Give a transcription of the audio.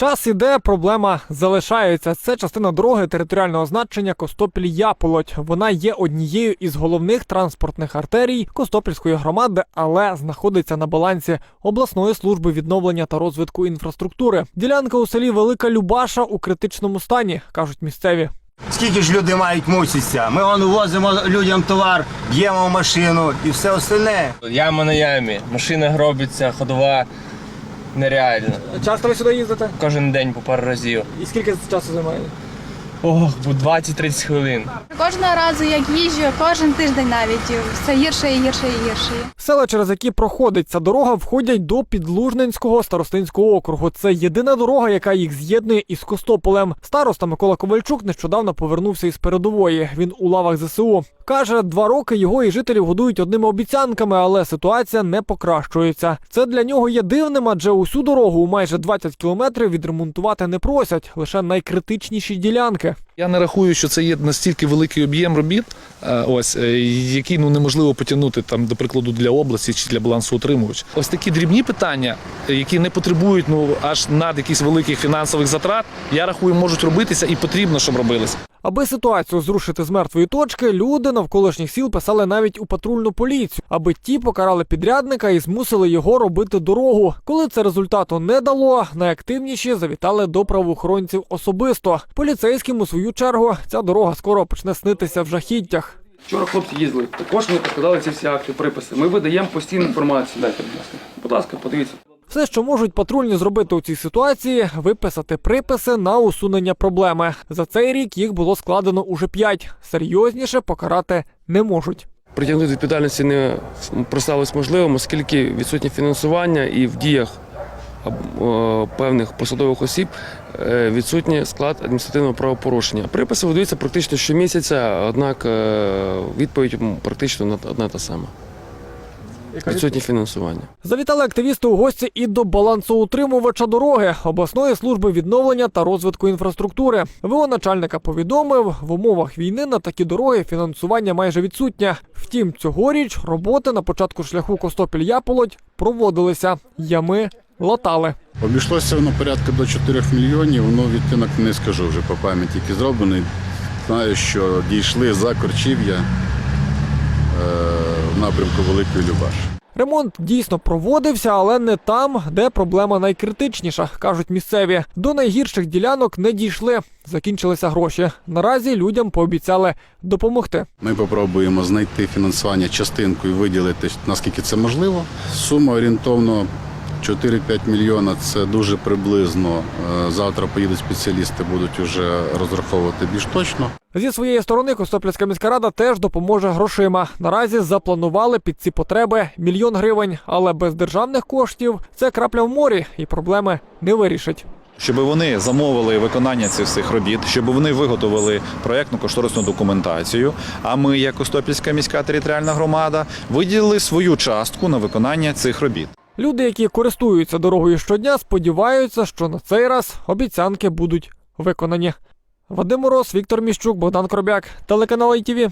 Час іде, проблема залишається. Це частина дороги територіального значення Костопіль-Яполоть. Вона є однією із головних транспортних артерій Костопільської громади, але знаходиться на балансі обласної служби відновлення та розвитку інфраструктури. Ділянка у селі Велика Любаша у критичному стані, кажуть місцеві. Скільки ж люди мають мучитися? Ми он возимо людям товар, б'ємо в машину і все остальне. Яма на ямі, машина гробиться, ходова нереально. Часто ви сюди їздите? Кожен день по пару разів. І скільки часу займає? Ох, бо 20-30 хвилин. Кожного разу, як їжджу, кожен тиждень навіть все гірше і гірше і гірше. Села, через які проходить ця дорога, входять до Підлужненського старостинського округу. Це єдина дорога, яка їх з'єднує із Костополем. Староста Микола Ковальчук нещодавно повернувся із передової. Він у лавах ЗСУ. Каже, два роки його і жителів годують одними обіцянками, але ситуація не покращується. Це для нього є дивним, адже усю дорогу у майже 20 кілометрів відремонтувати не просять лише найкритичніші ділянки. Я не рахую, що це є настільки великий об'єм робіт, е, ось е, який ну неможливо потягнути там, до прикладу, для області чи для балансоутримувача. Ось такі дрібні питання, які не потребують ну аж над якихось великих фінансових затрат, я рахую, можуть робитися і потрібно, щоб робилися. Аби ситуацію зрушити з мертвої точки, люди навколишніх сіл писали навіть у патрульну поліцію, аби ті покарали підрядника і змусили його робити дорогу. Коли це результату не дало, найактивніші завітали до правоохоронців особисто. Поліцейським у свою чергу ця дорога скоро почне снитися в жахіттях. Вчора хлопці їздили. Також ми покладали ці всі акти, приписи. Ми видаємо постійну інформацію. Дайте, будь ласка. Будь ласка, подивіться. Все, що можуть патрульні зробити у цій ситуації, виписати приписи на усунення проблеми. За цей рік їх було складено уже п'ять. Серйозніше покарати не можуть. Притягнути відповідальності не представилось можливим, оскільки відсутнє фінансування і в діях певних посадових осіб е, відсутній склад адміністративного правопорушення. Приписи видаються практично щомісяця, однак е, відповідь практично одна та сама. Відсутнє фінансування. Завітали активісти у гості і до балансоутримувача дороги обласної служби відновлення та розвитку інфраструктури. ВО начальника повідомив, в умовах війни на такі дороги фінансування майже відсутнє. Втім, цьогоріч роботи на початку шляху Костопіль-Яполоть проводилися. Ями латали. Обійшлося воно порядка до 4 мільйонів, ну відтинок не скажу вже по пам'яті, який зроблений. Знаю, що дійшли за Корчів'я в напрямку Великої Любаші. Ремонт дійсно проводився, але не там, де проблема найкритичніша, кажуть місцеві. До найгірших ділянок не дійшли. Закінчилися гроші. Наразі людям пообіцяли допомогти. Ми спробуємо знайти фінансування частинку і виділити, наскільки це можливо. Сума орієнтовно 4-5 мільйона це дуже приблизно. Е, Завтра поїдуть спеціалісти, будуть вже розраховувати більш точно. Зі своєї сторони Костопільська міська рада теж допоможе грошима. Наразі запланували під ці потреби мільйон гривень, але без державних коштів це крапля в морі і проблеми не вирішить. щоб вони замовили виконання цих всіх робіт, щоб вони виготовили проєктну кошторисну документацію. А ми, як Костопільська міська територіальна громада, виділили свою частку на виконання цих робіт. Люди, які користуються дорогою щодня, сподіваються, що на цей раз обіцянки будуть виконані. Вадим Мороз, Віктор Міщук, Богдан Кробяк, телеканал ITV.